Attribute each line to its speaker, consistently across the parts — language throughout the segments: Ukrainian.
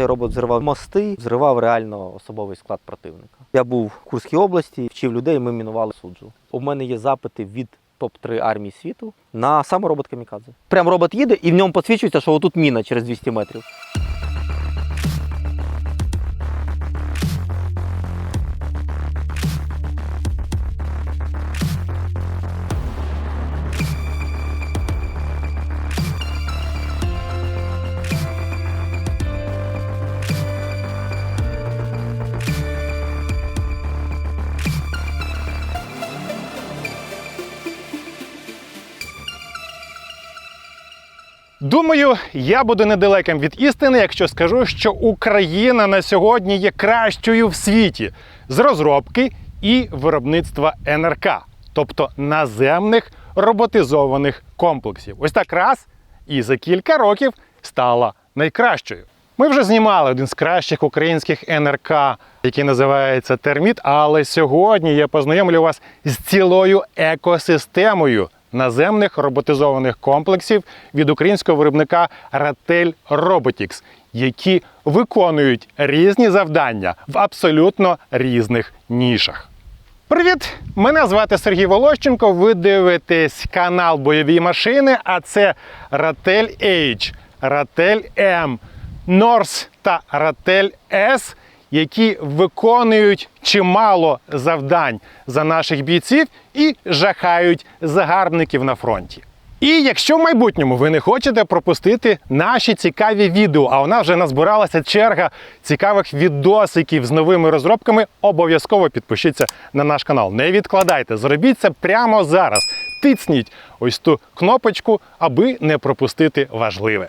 Speaker 1: Цей робот взривав мости, взривав реально особовий склад противника. Я був в Курській області, вчив людей, ми мінували суджу. У мене є запити від топ-3 армії світу на саме робот Камікадзе. Прям робот їде і в ньому посвідчується, що отут міна через 200 метрів.
Speaker 2: Думаю, я буду недалеким від істини, якщо скажу, що Україна на сьогодні є кращою в світі з розробки і виробництва НРК, тобто наземних роботизованих комплексів. Ось так раз і за кілька років стала найкращою. Ми вже знімали один з кращих українських НРК, який називається Терміт. Але сьогодні я познайомлю вас з цілою екосистемою наземних роботизованих комплексів від українського виробника Ratelь Robotics, які виконують різні завдання в абсолютно різних нішах. Привіт! Мене звати Сергій Волощенко. Ви дивитесь канал Бойові машини, а це Ratelь H, Ratelь M, Norse та Ratelь S, які виконують чимало завдань за наших бійців і жахають загарбників на фронті. І якщо в майбутньому ви не хочете пропустити наші цікаві відео, а у нас вже назбиралася черга цікавих відосиків з новими розробками, обов'язково підпишіться на наш канал. Не відкладайте, зробіть це прямо зараз. Тицніть ось ту кнопочку, аби не пропустити важливе.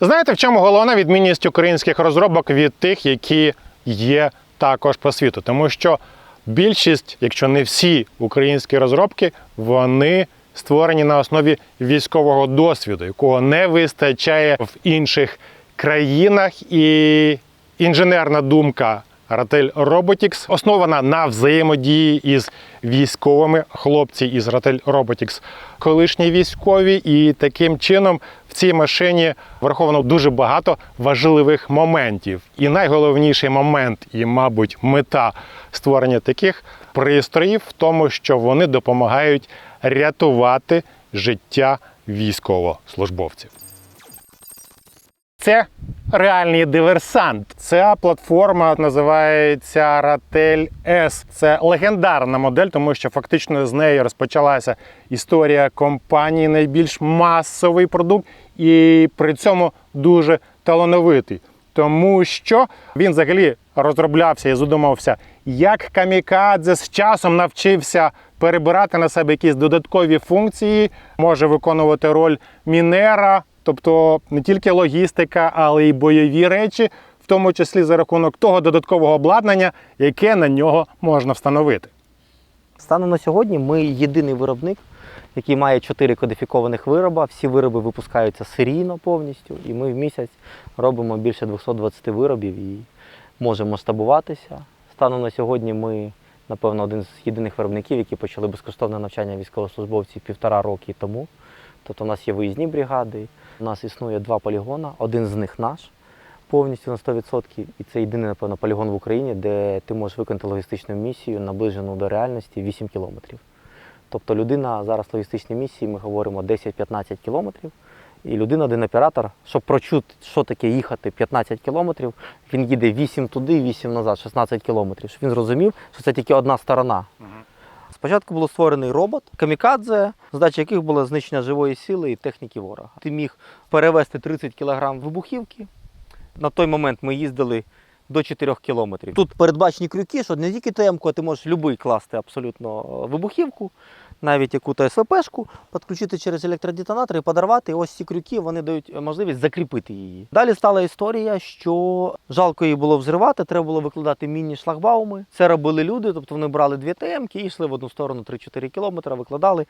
Speaker 2: Знаєте, в чому головна відмінність українських розробок від тих, які є також по світу? Тому що більшість, якщо не всі українські розробки, вони створені на основі військового досвіду, якого не вистачає в інших країнах. І інженерна думка Ratelь Robotics основана на взаємодії із військовими хлопці із Ratelь Robotics, колишні військові, і таким чином в цій машині враховано дуже багато важливих моментів. І найголовніший момент, і, мабуть, мета створення таких пристроїв в тому, що вони допомагають рятувати життя військовослужбовців. Це реальний диверсант. Ця платформа називається Ratelь S. Це легендарна модель, тому що фактично з неї розпочалася історія компанії, найбільш масовий продукт, і при цьому дуже талановитий. Тому що він взагалі розроблявся і задумався, як камікадзе з часом навчився перебирати на себе якісь додаткові функції, може виконувати роль мінера, тобто не тільки логістика, але й бойові речі, в тому числі за рахунок того додаткового обладнання, яке на нього можна встановити.
Speaker 1: Станом на сьогодні ми єдиний виробник, який має чотири кодифікованих вироби. Всі вироби випускаються серійно повністю, і ми в місяць робимо більше 220 виробів і можемо масштабуватися. Станом на сьогодні ми, напевно, один з єдиних виробників, які почали безкоштовне навчання військовослужбовців півтора роки тому. Тобто у нас є виїзні бригади, у нас існує два полігона, один з них наш повністю на 100%. І це єдиний, напевно, полігон в Україні, де ти можеш виконати логістичну місію, наближену до реальності 8 кілометрів. Тобто людина зараз в логістичній місії, ми говоримо 10-15 кілометрів. І людина, один оператор, щоб прочути, що таке їхати 15 кілометрів, він їде 8 туди, 8 назад, 16 кілометрів. Щоб він зрозумів, що це тільки одна сторона. Спочатку було створений робот камікадзе, задача яких була знищення живої сили і техніки ворога. Ти міг перевезти 30 кг вибухівки. На той момент ми їздили до 4 кілометрів. Тут передбачені крюки, що не тільки ТМ-ку, а ти можеш будь-який класти абсолютно е, вибухівку, навіть яку-то СВПшку, підключити через електродетонатор і подарувати. І ось ці крюки вони дають можливість закріпити її. Далі стала історія, що жалко її було взривати, треба було викладати мінні шлагбауми. Це робили люди, тобто вони брали дві ТМ-ки і йшли в одну сторону 3-4 кілометри, викладали.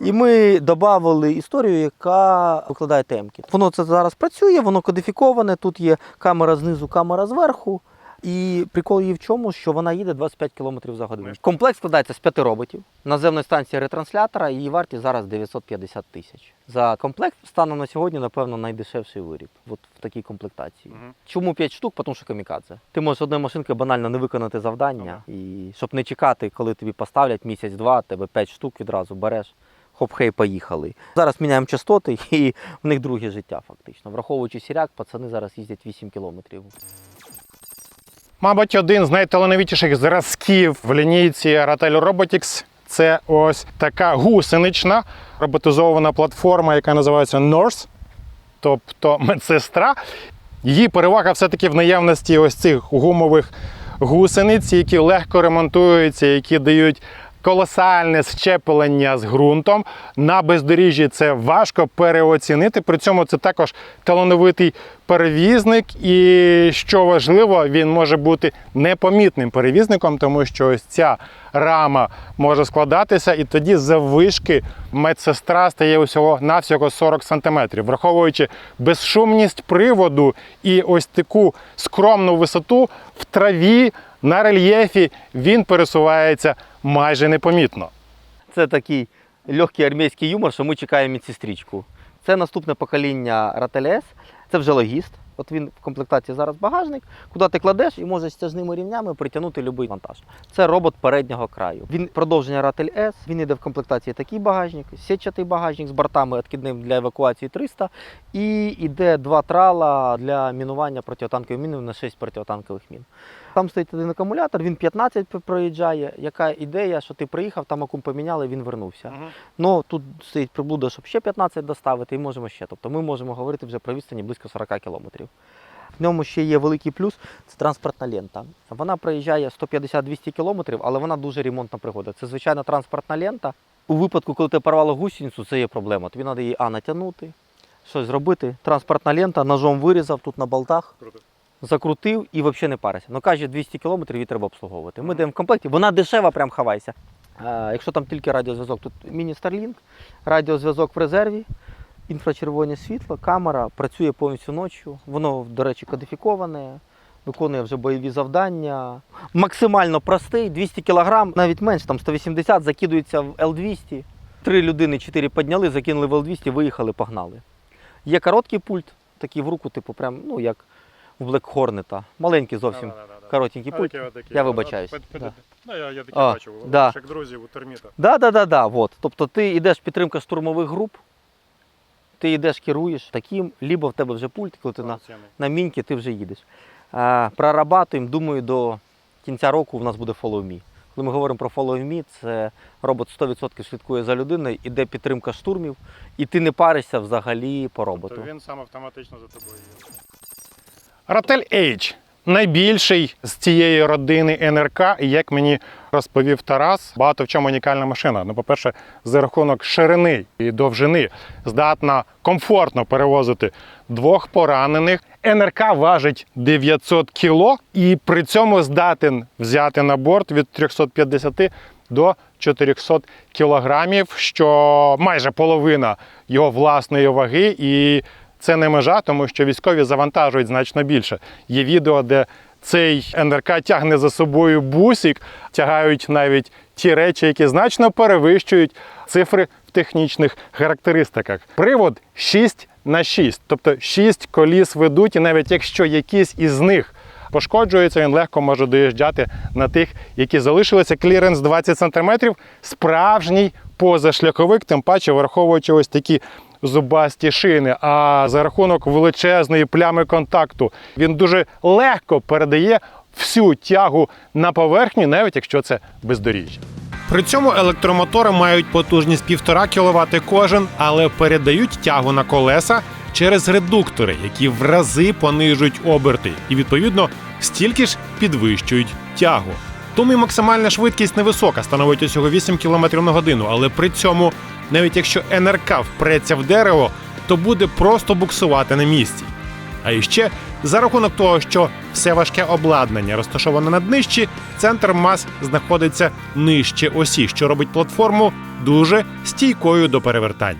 Speaker 1: І ми додали історію, яка викладає темки. Воно це зараз працює, воно кодифіковане. Тут є камера знизу, камера зверху. І прикол її в чому, що вона їде 25 км за годину. Комплект складається з п'яти роботів. Наземної станції ретранслятора, її вартість зараз 950 тисяч. За комплект станом на сьогодні, напевно, найдешевший виріб. От в такій комплектації.
Speaker 2: Мгм.
Speaker 1: Чому 5 штук? Тому що камікадзе. Ти можеш одною машинкою банально не виконати завдання. І щоб не чекати, коли тобі поставлять місяць-два, тебе 5 штук відразу береш. Хоп-хей, поїхали. Зараз міняємо частоти, і в них друге життя, фактично. Враховуючи сіряк, пацани зараз їздять 8 кілометрів.
Speaker 2: Мабуть, один з найталановитіших зразків в лінійці Ratel Robotics – це ось така гусенична роботизована платформа, яка називається Nurse, тобто медсестра. Її перевага все-таки в наявності ось цих гумових гусениць, які легко ремонтуються, які дають колосальне щеплення з ґрунтом. На бездоріжжі це важко переоцінити. При цьому це також талановитий перевізник, і що важливо, він може бути непомітним перевізником, тому що ось ця рама може складатися, і тоді заввишки медсестра стає усього навсього 40 см. Враховуючи безшумність приводу і ось таку скромну висоту в траві на рельєфі він пересувається майже непомітно.
Speaker 1: Це такий легкий армійський юмор, що ми чекаємо медсестричку. Це наступне покоління Рателес. Це вже логіст. От він в комплектації зараз багажник, куди ти кладеш і можеш стяжними рівнями притягнути будь-який вантаж. Це робот переднього краю. Він продовження Ратель S. Він йде в комплектації такий багажник, сітчатий багажник з бортами відкидним для евакуації 300. І йде два трала для мінування протитанкових мін на 6 протитанкових мін. Там стоїть один акумулятор, він 15 проїжджає. Яка ідея, що ти приїхав, там акум поміняли, він вернувся. Ну тут стоїть приблуда, щоб ще 15 доставити, і можемо ще. Тобто ми можемо говорити вже про відстані близько 40 кілометрів. В ньому ще є великий плюс це транспортна лента. Вона проїжджає 150-200 кілометрів, але вона дуже ремонтна пригода. Це звичайна транспортна лента. У випадку, коли ти порвало гусеницю, це є проблема. Тобі треба її а натягнути, щось зробити. Транспортна лента, ножом вирізав тут на болтах, закрутив і взагалі не парися. Ну каже, 200 кілометрів її треба обслуговувати. Ми даємо в комплекті, вона дешева, прям хавайся. А, якщо там тільки радіозв'язок, тут міні Starlink, радіозв'язок в резерві, інфрачервоне світло, камера працює повністю ночі. Воно, до речі, кодифіковане, виконує вже бойові завдання. Максимально простий, 200 кг, навіть менше, там 180 закидується в L200. Три людини, чотири підняли, закинули в L200, виїхали, погнали. Є короткий пульт, такий в руку, типу, прям, ну як у Black Hornet. Маленький зовсім коротенький пульт. Я вибачаюсь. Да.
Speaker 2: Ну, я, я такі
Speaker 1: А,
Speaker 2: бачив
Speaker 1: да.
Speaker 2: наших друзів у терміта.
Speaker 1: Да, да, да, да, вот. Тобто ти йдеш підтримка штурмових груп, ти йдеш, керуєш таким, либо в тебе вже пульт, коли ти на, на міньки ти вже їдеш. А, прорабатуємо, думаю, до кінця року в нас буде Follow Me. Коли ми говоримо про Follow Me, це робот 100% слідкує за людиною, іде підтримка штурмів, і ти не паришся взагалі по роботу.
Speaker 2: Тобто він сам автоматично за тобою їде. Ратель H найбільший з цієї родини НРК, і як мені розповів Тарас, багато в чому унікальна машина. Ну, по-перше, за рахунок ширини і довжини здатна комфортно перевозити двох поранених. НРК важить 900 кіло і при цьому здатен взяти на борт від 350 до 400 кілограмів, що майже половина його власної ваги. І це не межа, тому що військові завантажують значно більше. Є відео, де цей НРК тягне за собою бусик, тягають навіть ті речі, які значно перевищують цифри в технічних характеристиках. Привод 6 на 6, тобто 6 коліс ведуть, і навіть якщо якісь із них пошкоджується, він легко може доїжджати на тих, які залишилися. Кліренс 20 см, справжній позашляховик, тим паче враховуючи ось такі зубасті шини. А за рахунок величезної плями контакту він дуже легко передає всю тягу на поверхню, навіть якщо це бездоріжжя. При цьому електромотори мають потужність 1,5 кВт кожен, але передають тягу на колеса через редуктори, які в рази понижують оберти і відповідно стільки ж підвищують тягу. Тому і максимальна швидкість невисока, становить усього 8 км на годину, але при цьому, навіть якщо НРК впреться в дерево, то буде просто буксувати на місці. А іще за рахунок того, що все важке обладнання розташоване на днищі, центр мас знаходиться нижче осі, що робить платформу дуже стійкою до перевертання.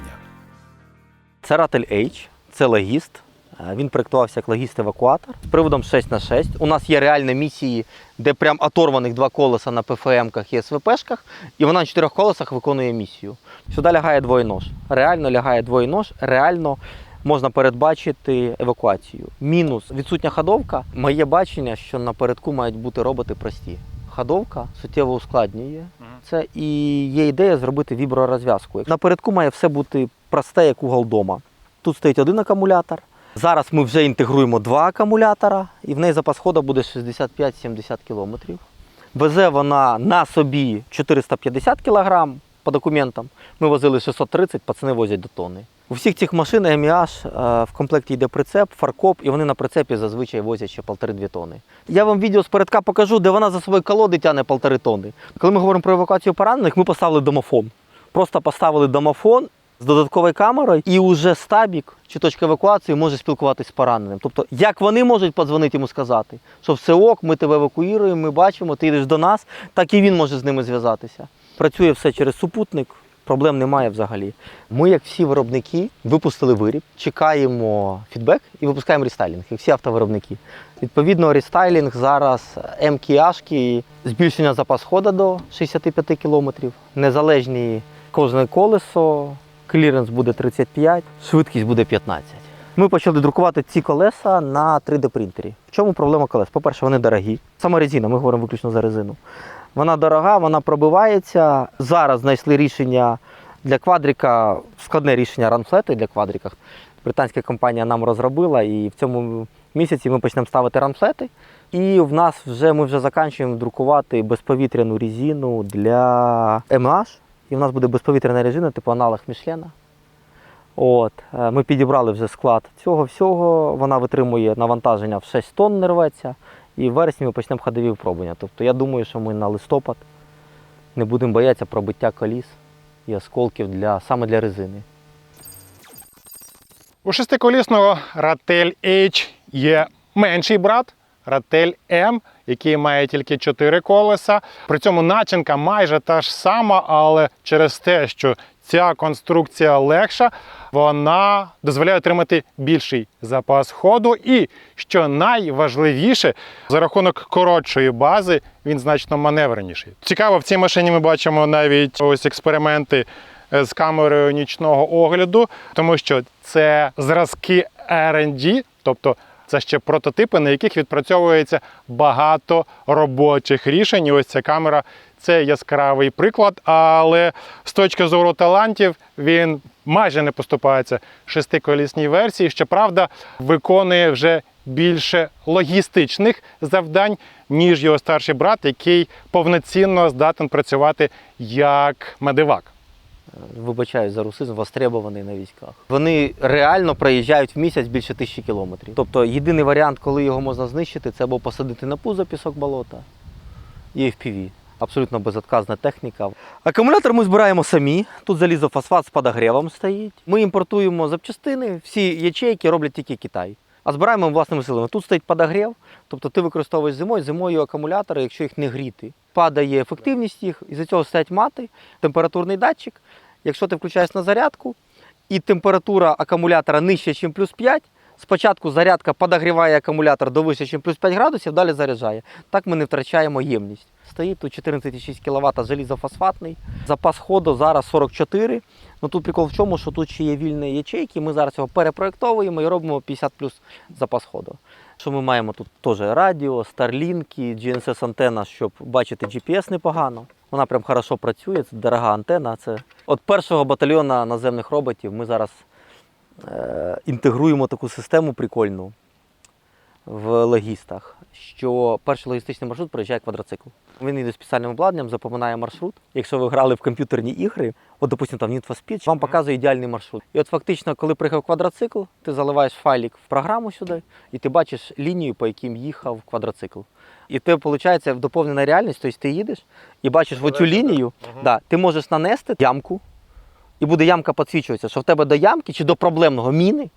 Speaker 1: Це Ратель H, це логіст. Е, Він проєктувався як логіст-евакуатор з приводом 6х6. У нас є реальні місії, де прям оторваних два колеса на ПФМ-ках і СВПшках, і вона на чотирьох колесах виконує місію. Сюди лягає двоєнож. Реально лягає двоєнож, реально можна передбачити евакуацію. Мінус відсутня ходовка. Моє бачення, що напередку мають бути роботи прості. Ходовка суттєво ускладнює це і є ідея зробити вібророзв'язку. Напередку має все бути просте, як угол дома. Тут стоїть один акумулятор. Зараз ми вже інтегруємо два акумулятора, і в неї запас ходу буде 65-70 км. Везе вона на собі 450 кг по документам. Ми возили 630, пацани возять до тонни. У всіх цих машин МІАш в комплекті йде прицеп, фаркоп, і вони на прицепі зазвичай возять ще 1,5-2 тонни. Я вам відео з передка покажу, де вона за собою колоди тягне 1,5 тонни. Коли ми говоримо про евакуацію поранених, ми поставили домофон. Просто поставили домофон з додатковою камерою, і вже стабік чи точка евакуації може спілкуватися з пораненим. Тобто, як вони можуть подзвонити йому сказати, що все ок, ми тебе евакуюємо, ми бачимо, ти йдеш до нас, так і він може з ними зв'язатися. Працює все через супутник. Проблем немає взагалі. Ми, як всі виробники, випустили виріб, чекаємо фідбек і випускаємо рестайлінг, як всі автовиробники. Відповідно, рестайлінг зараз МКАшки, збільшення запас ходу до 65 км, незалежні кожне колесо, кліренс буде 35, швидкість буде 15. Ми почали друкувати ці колеса на 3D принтері. В чому проблема колес? По-перше, вони дорогі. Саме резина, ми говоримо виключно за резину. Вона дорога, вона пробивається. Зараз знайшли рішення для квадрика, складне рішення ранфлети для квадрика. Британська компанія нам розробила, і в цьому місяці ми почнемо ставити ранфлети. І в нас вже ми вже закінчуємо друкувати безповітряну резину для МH. І в нас буде безповітряна резина, типу аналог Мішлена. От, е, ми підібрали вже склад цього всього. Вона витримує навантаження в 6 тонн, не рветься. І в вересні ми почнемо ходові випробування. Тобто я думаю, що ми на листопад не будемо боятися пробиття коліс і осколків для, саме для резини.
Speaker 2: У шестиколісного Ratel H є менший брат Ratel M, який має тільки 4 колеса. При цьому начинка майже та ж сама, але через те, що ця конструкція легша, вона дозволяє отримати більший запас ходу. І що найважливіше, за рахунок коротшої бази він значно маневреніший. Цікаво, в цій машині ми бачимо навіть ось експерименти е, з камерою нічного огляду, тому що це зразки R&D, тобто це ще прототипи, на яких відпрацьовується багато робочих рішень. І ось ця камера це яскравий приклад. Але з точки зору талантів він майже не поступається шестиколісній версії. Щоправда, виконує вже більше логістичних завдань, ніж його старший брат, який повноцінно здатен працювати як медивак.
Speaker 1: Вибачаюсь за русизм, востребований на військах. Вони реально проїжджають в місяць більше тисячі кілометрів. Тобто єдиний варіант, коли його можна знищити, це або посадити на пузо пісок болота і FPV. Абсолютно безотказна техніка. Акумулятор ми збираємо самі. Тут залізофосфат з подогрівом стоїть. Ми імпортуємо запчастини, всі ячейки роблять тільки Китай. А збираємо власними силами. Тут стоїть подогрів, тобто ти використовуєш зимою, зимою акумулятори, якщо їх не гріти. Падає ефективність їх, і за цього стоять мати, температурний датчик. Якщо ти включаєш на зарядку і температура акумулятора нижча, ніж плюс 5, спочатку зарядка подогріває акумулятор до вище, ніж плюс 5 градусів, далі заряджає. Так ми не втрачаємо ємність. Стоїть тут 14,6 кВт залізофосфатний. Запас ходу зараз 44. Ну тут прикол в чому, що тут ще є вільні ячейки. Ми зараз його перепроєктовуємо і робимо 50 плюс запас ходу. Що ми маємо тут теж радіо, старлінки, GNSS антенна, щоб бачити GPS непогано. Вона прям хорошо працює, це дорога антенна. Це от першого батальйона наземних роботів ми зараз е, інтегруємо таку систему прикольну в логістах, що перший логістичний маршрут проїжджає квадроцикл. Він йде спеціальним обладнанням, запоминає маршрут. Якщо ви грали в комп'ютерні ігри, от, допустимо, там Need for Speed, вам показує ідеальний маршрут. І от фактично, коли приїхав квадроцикл, ти заливаєш файлик в програму сюди, і ти бачиш лінію, по яким їхав квадроцикл. І ти, виходить, доповнена реальність, тобто ти їдеш і бачиш в оцю лінію, да, ти можеш нанести ямку, і буде ямка підсвічуватися, що в тебе до ямки чи до проблемного міни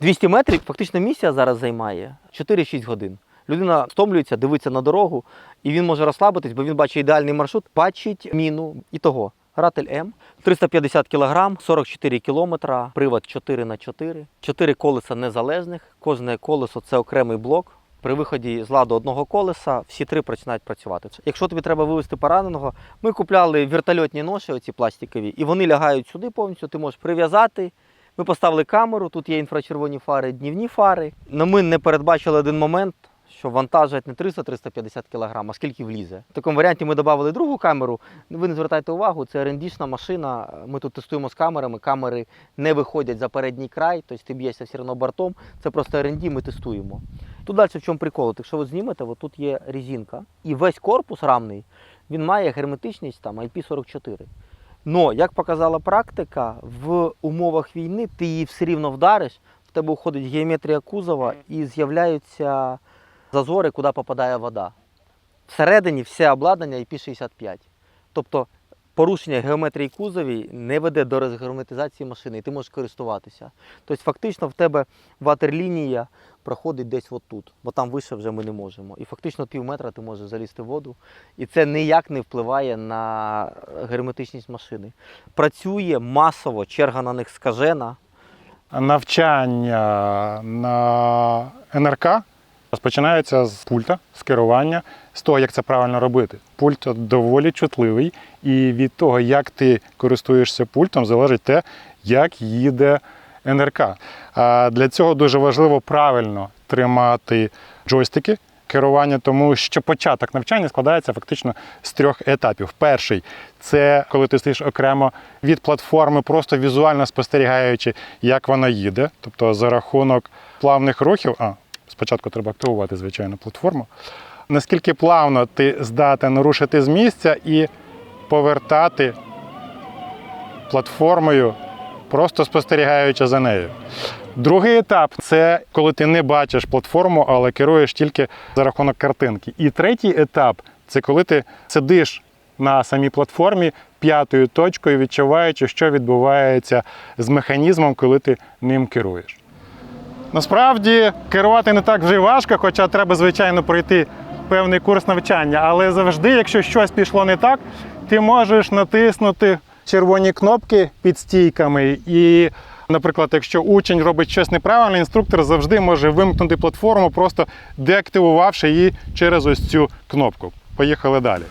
Speaker 1: 200 метрів, фактично місія зараз займає 4-6 годин. Людина втомлюється, дивиться на дорогу, і він може розслабитись, бо він бачить ідеальний маршрут, бачить міну і того. Ратель М, 350 кг, 44 км, привод 4 х 4 4 колеса незалежних, кожне колесо це окремий блок. При виході з ладу одного колеса всі три починають працювати. Якщо тобі треба вивезти пораненого, ми купляли вертольотні ноші, оці пластикові, і вони лягають сюди повністю. Ти можеш прив'язати. Ми поставили камеру, тут є інфрачервоні фари, днівні фари. Но ми не передбачили один момент, що вантажать не 300-350 кг, а скільки влізе. В такому варіанті ми додали другу камеру. Ви не звертайте увагу, це рендішна машина. Ми тут тестуємо з камерами. Камери не виходять за передній край, тобто ти б'єшся все одно бортом. Це просто R&D, ми тестуємо. Тут далі в чому прикол? Якщо ви знімете, от тут є резинка, і весь корпус рамний, він має герметичність там IP44. Но, як показала практика, в умовах війни ти її все рівно вдариш, в тебе уходить геометрія кузова і з'являються зазори, куди попадає вода. Всередині все обладнання IP65. Тобто порушення геометрії кузові не веде до розгерметизації машини, і ти можеш користуватися. Тобто, фактично, в тебе ватерлінія проходить десь от тут, бо там вище вже ми не можемо. І фактично пів метра ти можеш залізти в воду. І це ніяк не впливає на герметичність машини. Працює масово, черга на них скажена.
Speaker 2: Навчання на НРК розпочинається з пульта, з керування, з того, як це правильно робити. Пульт доволі чутливий, і від того, як ти користуєшся пультом, залежить те, як їде НРК. А для цього дуже важливо правильно тримати джойстики керування, тому що початок навчання складається фактично з трьох етапів. Перший це коли ти стоїш окремо від платформи, просто візуально спостерігаючи, як вона їде. Тобто за рахунок плавних рухів, а спочатку треба активувати, звичайно, платформу. Наскільки плавно ти здатен рушити з місця і повертати платформою, просто спостерігаючи за нею. Другий етап це коли ти не бачиш платформу, але керуєш тільки за рахунок картинки. І третій етап це коли ти сидиш на самій платформі п'ятою точкою, відчуваючи, що відбувається з механізмом, коли ти ним керуєш. Насправді керувати не так вже важко, хоча треба, звичайно, пройти певний курс навчання. Але завжди, якщо щось пішло не так, ти можеш натиснути червоні кнопки під стійками. І, наприклад, якщо учень робить щось неправильно, інструктор завжди може вимкнути платформу, просто деактивувавши її через ось цю кнопку. Поїхали далі.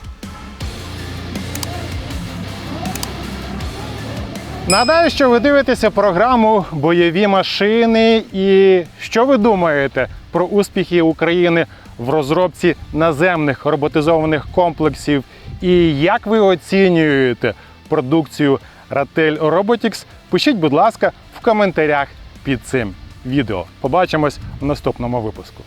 Speaker 2: Нагадаю, що ви дивитеся програму Бойові машини. І що ви думаєте про успіхи України в розробці наземних роботизованих комплексів? І як ви оцінюєте продукцію Ратель Robotics? Пишіть, будь ласка, в коментарях під цим відео. Побачимось в наступному випуску.